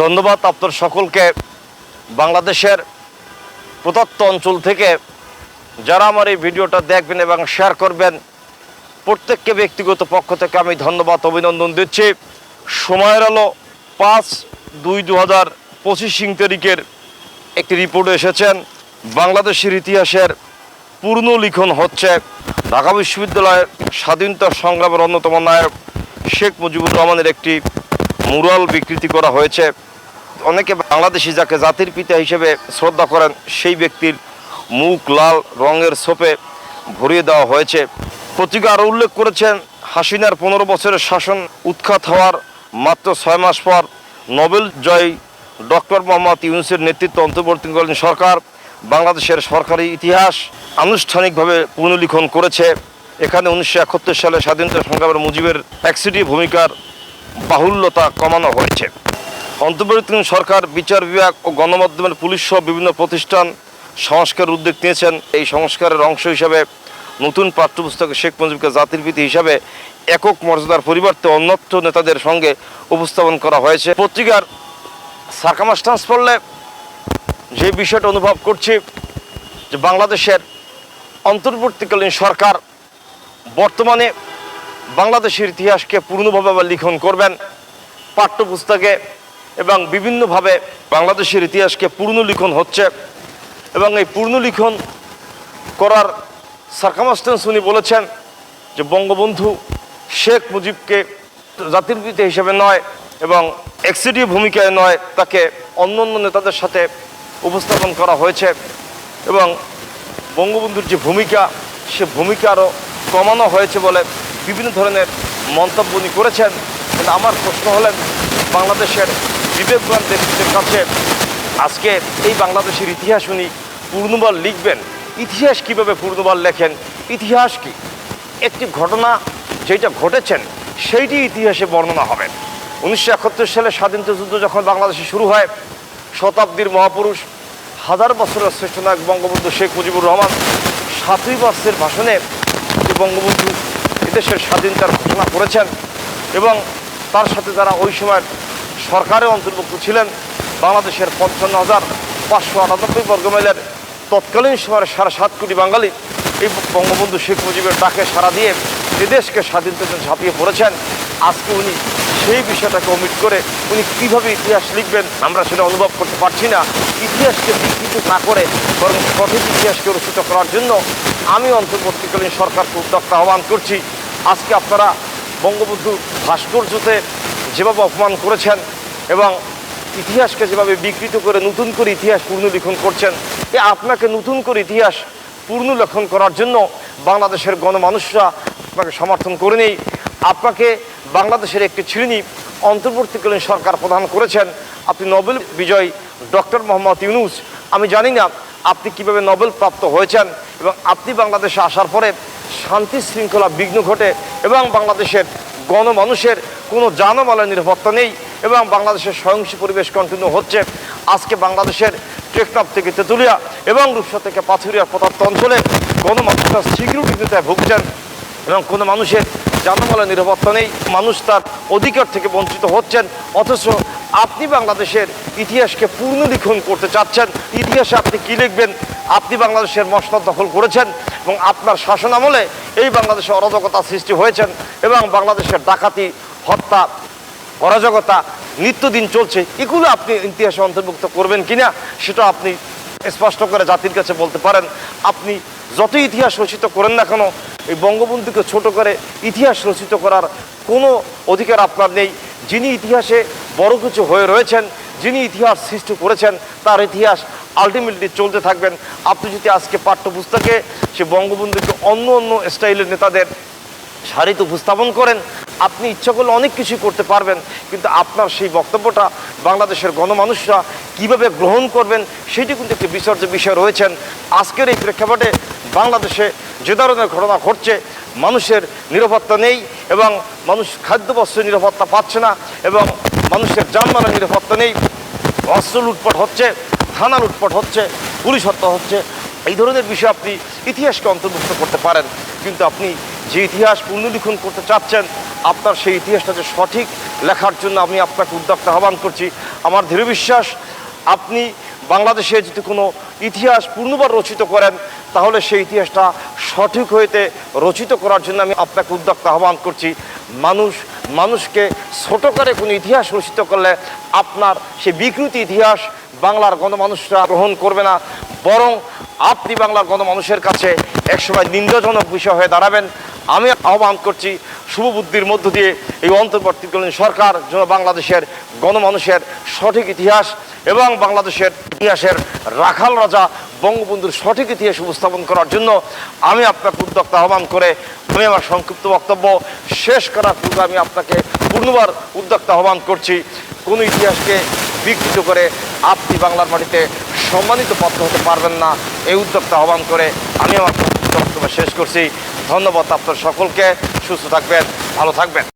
ধন্যবাদ আপনার সকলকে। বাংলাদেশের প্রদত্ত অঞ্চল থেকে যারা আমার এই ভিডিওটা দেখবেন এবং শেয়ার করবেন, প্রত্যেককে ব্যক্তিগত পক্ষ থেকে আমি ধন্যবাদ, অভিনন্দন দিচ্ছি। সময়ের আলো পাঁচ দুই দু হাজার পঁচিশ তারিখের একটি রিপোর্ট এসেছেন। বাংলাদেশের ইতিহাসের পূর্ণ লিখন হচ্ছে ঢাকা বিশ্ববিদ্যালয়ের স্বাধীনতা সংগ্রামের অন্যতম নায়ক শেখ মুজিবুর রহমানের একটি মুরাল বিকৃতি করা হয়েছে। অনেকে বাংলাদেশি যাকে জাতির পিতা হিসেবে শ্রদ্ধা করেন, সেই ব্যক্তির মুখ লাল, রঙের সোপে ভরিয়ে দেওয়া হয়েছে। পত্রিকা আরও উল্লেখ করেছেন, হাসিনার পনেরো বছরের শাসন উৎখাত হওয়ার মাত্র ছয় মাস পর নোবেল জয়ী ডক্টর মোহাম্মদ ইউনুসের নেতৃত্ব অন্তর্বর্তীকালীন সরকার বাংলাদেশের সরকারি ইতিহাস আনুষ্ঠানিকভাবে পুনর্লিখন করেছে। এখানে উনিশশো একাত্তর সালে স্বাধীনতা সংগ্রামের মুজিবের একসিটি ভূমিকার বাহুল্যতা কমানো হয়েছে। অন্তর্বর্তীকালীন সরকার, বিচার বিভাগ ও গণমাধ্যমের পুলিশ সহ বিভিন্ন প্রতিষ্ঠান সংস্কার উদ্যোগ নিয়েছেন। এই সংস্কারের অংশ হিসাবে নতুন পাঠ্যপুস্তকে শেখ মুজিবকে জাতির পিতা হিসাবে একক মর্যাদার পরিবর্তে অন্যত্র নেতাদের সঙ্গে উপস্থাপন করা হয়েছে। পত্রিকার সার্কামাস্টান্স পড়লে যে বিষয়টা অনুভব করছি যে বাংলাদেশের অন্তর্বর্তীকালীন সরকার বর্তমানে বাংলাদেশের ইতিহাসকে পূর্ণভাবে আবার লিখন করবেন, পাঠ্যপুস্তকে এবং বিভিন্নভাবে বাংলাদেশের ইতিহাসকে পূর্ণ লিখন হচ্ছে এবং এই পূর্ণ লিখন করার সার্কামাস্টেন্স উনি বলেছেন যে বঙ্গবন্ধু শেখ মুজিবকে জাতির পিতা হিসেবে নয় এবং এক্সিটিভ ভূমিকায় নয়, তাকে অন্য অন্য নেতাদের সাথে উপস্থাপন করা হয়েছে এবং বঙ্গবন্ধুর যে ভূমিকা, সে ভূমিকা আরও কমানো হয়েছে বলে বিভিন্ন ধরনের মন্তব্য উনি করেছেন। কিন্তু আমার প্রশ্ন হলেন, বাংলাদেশের বিবেকবান ব্যক্তিদের কাছে আজকে এই বাংলাদেশের ইতিহাস উনি পূর্ণবার লিখবেন। ইতিহাস কীভাবে পূর্ণবার লেখেন? ইতিহাস কি? একটি ঘটনা যেটা ঘটেছেন, সেইটি ইতিহাসে বর্ণনা হবে। উনিশশো একাত্তর সালে স্বাধীনতা যুদ্ধ যখন বাংলাদেশে শুরু হয়, শতাব্দীর মহাপুরুষ, হাজার বছরের শ্রেষ্ঠ নায়ক বঙ্গবন্ধু শেখ মুজিবুর রহমান সাতই মাসের ভাষণে যে বঙ্গবন্ধু এদেশের স্বাধীনতার ঘোষণা করেছেন এবং তার সাথে যারা ওই সময় সরকারে অন্তর্ভুক্ত ছিলেন, বাংলাদেশের পঞ্চান্ন হাজার পাঁচশো আটানব্বই বর্গমাইলের তৎকালীন সময়ের সাড়ে সাত কোটি বাঙালি এই বঙ্গবন্ধু শেখ মুজিবের ডাকে সাড়া দিয়ে এদেশকে স্বাধীনতার জন্য ঝাঁপিয়ে পড়েছেন, আজকে উনি সেই বিষয়টাকে অমিট করে উনি কীভাবে ইতিহাস লিখবেন আমরা সেটা অনুভব করতে পারছি না। ইতিহাসকে বিকৃত না করে বরং সঠিক ইতিহাসকে রচিত করার জন্য আমি অন্তর্বর্তীকালীন সরকারকে উদ্যোক্তা আহ্বান করছি। আজকে আপনারা বঙ্গবন্ধু ভাস্কর্যতে যেভাবে অপমান করেছেন এবং ইতিহাসকে যেভাবে বিকৃত করে নতুন করে ইতিহাস পুনর্লিখন করছেন, এ আপনাকে নতুন করে ইতিহাস পুনর্লেখন করার জন্য বাংলাদেশের গণমানুষরা আপনাকে সমর্থন করে নেই। আপনাকে বাংলাদেশের একটি শ্রেণি অন্তর্বর্তীকালীন সরকার প্রদান করেছেন। আপনি নোবেল বিজয়ী ডক্টর মোহাম্মদ ইউনুস। আমি জানি না আপনি কীভাবে নোবেল প্রাপ্ত হয়েছেন এবং আপনি বাংলাদেশে আসার পরে শান্তি শৃঙ্খলা বিঘ্ন ঘটে এবং বাংলাদেশের গণমানুষের কোনো জানমালের নিরাপত্তা নেই এবং বাংলাদেশের সহিংসী পরিবেশ কন্টিনিউ হচ্ছে। আজকে বাংলাদেশের টেকনাফ থেকে তেঁতুলিয়া এবং রূপসা থেকে পাথুরিয়া প্রদত্ত অঞ্চলে গণমানুষরা সিকিউরিটিতে ভুগছেন এবং কোনো মানুষের জানমালের নিরাপত্তা নেই। মানুষ তার অধিকার থেকে বঞ্চিত হচ্ছেন। অথচ আপনি বাংলাদেশের ইতিহাসকে পুনর্লিখন করতে চাচ্ছেন। ইতিহাসে আপনি কী লিখবেন? আপনি বাংলাদেশের মসনদ দখল করেছেন। এবং আপনার শাসন আমলে এই বাংলাদেশে অরাজকতা সৃষ্টি হয়েছেন এবং বাংলাদেশের ডাকাতি, হত্যা, অরাজকতা নিত্যদিন চলছে। এগুলো আপনি ইতিহাসে অন্তর্ভুক্ত করবেন কিনা, সেটা আপনি স্পষ্ট করে জাতির কাছে বলতে পারেন। আপনি যত ইতিহাস রচিত করেন না কেন, এই বঙ্গবন্ধুকে ছোট করে ইতিহাস রচিত করার কোনো অধিকার আপনার নেই। যিনি ইতিহাসে বড় কিছু হয়ে রয়েছেন যিনি ইতিহাস সৃষ্টি করেছেন, তার ইতিহাস আলটিমেটলি চলতে থাকবেন। আপনি যদি আজকে পাঠ্যপুস্তকে সে বঙ্গবন্ধুকে অন্য অন্য স্টাইলের নেতাদের সারিতে উপস্থাপন করেন, আপনি ইচ্ছা করলে অনেক কিছুই করতে পারবেন, কিন্তু আপনার সেই বক্তব্যটা বাংলাদেশের গণমানুষরা কীভাবে গ্রহণ করবেন, সেটি কিন্তু একটি বিসর্য বিষয় রয়েছেন। আজকের এই প্রেক্ষাপটে বাংলাদেশে যে ধরনের ঘটনা ঘটছে, মানুষের নিরাপত্তা নেই এবং মানুষ খাদ্যবস্ত্রের নিরাপত্তা পাচ্ছে না এবং মানুষের যানবাহনের নিরাপত্তা নেই। অস্ত্র লুটপাট হচ্ছে, থানা লুটপাট হচ্ছে, পুলিশ হত্যা হচ্ছে। এই ধরনের বিষয় আপনি ইতিহাসকে অন্তর্ভুক্ত করতে পারেন। কিন্তু আপনি যে ইতিহাস পুনর্লিখন করতে চাচ্ছেন, আপনার সেই ইতিহাসটা যে সঠিক লেখার জন্য আমি আপনাকে উদ্যোক্তা আহ্বান করছি। আমার দৃঢ় বিশ্বাস, আপনি বাংলাদেশে যদি কোনো ইতিহাস পূর্ণবার রচিত করেন, তাহলে সেই ইতিহাসটা সঠিক হইতে রচিত করার জন্য আমি আপনাকে উদ্যোক্তা আহ্বান করছি। মানুষ মানুষকে ছোট করে কোনো ইতিহাস রচিত করলে আপনার সে বিকৃতি ইতিহাস বাংলার গণমানুষরা গ্রহণ করবে না। বরং আপনি বাংলার গণমানুষের কাছে একসময় নিন্দজনক বিষয় হয়ে দাঁড়াবেন। আমি আহ্বান করছি শুভবুদ্ধির মধ্য দিয়ে এই অন্তর্বর্তীকালীন সরকার যেন বাংলাদেশের গণমানুষের সঠিক ইতিহাস এবং বাংলাদেশের ইতিহাসের রাখাল রাজা বঙ্গবন্ধুর সঠিক ইতিহাস উপস্থাপন করার জন্য আমি আপনাকে উদ্যোক্তা আহ্বান করে আমি আমার সংক্ষিপ্ত বক্তব্য শেষ করার পূর্বে আমি আপনাকে পূর্ণবার উদ্যোক্তা আহ্বান করছি। কোনো ইতিহাসকে বিকৃত করে আপনি বাংলার মাটিতে সম্মানিত পাত্র হতে পারবেন না, এই উদ্যোক্তা আহ্বান করে আমি আমার বক্তব্য শেষ করছি। ধন্যবাদ আপনার সকলকে। সুস্থ থাকবেন, ভালো থাকবেন।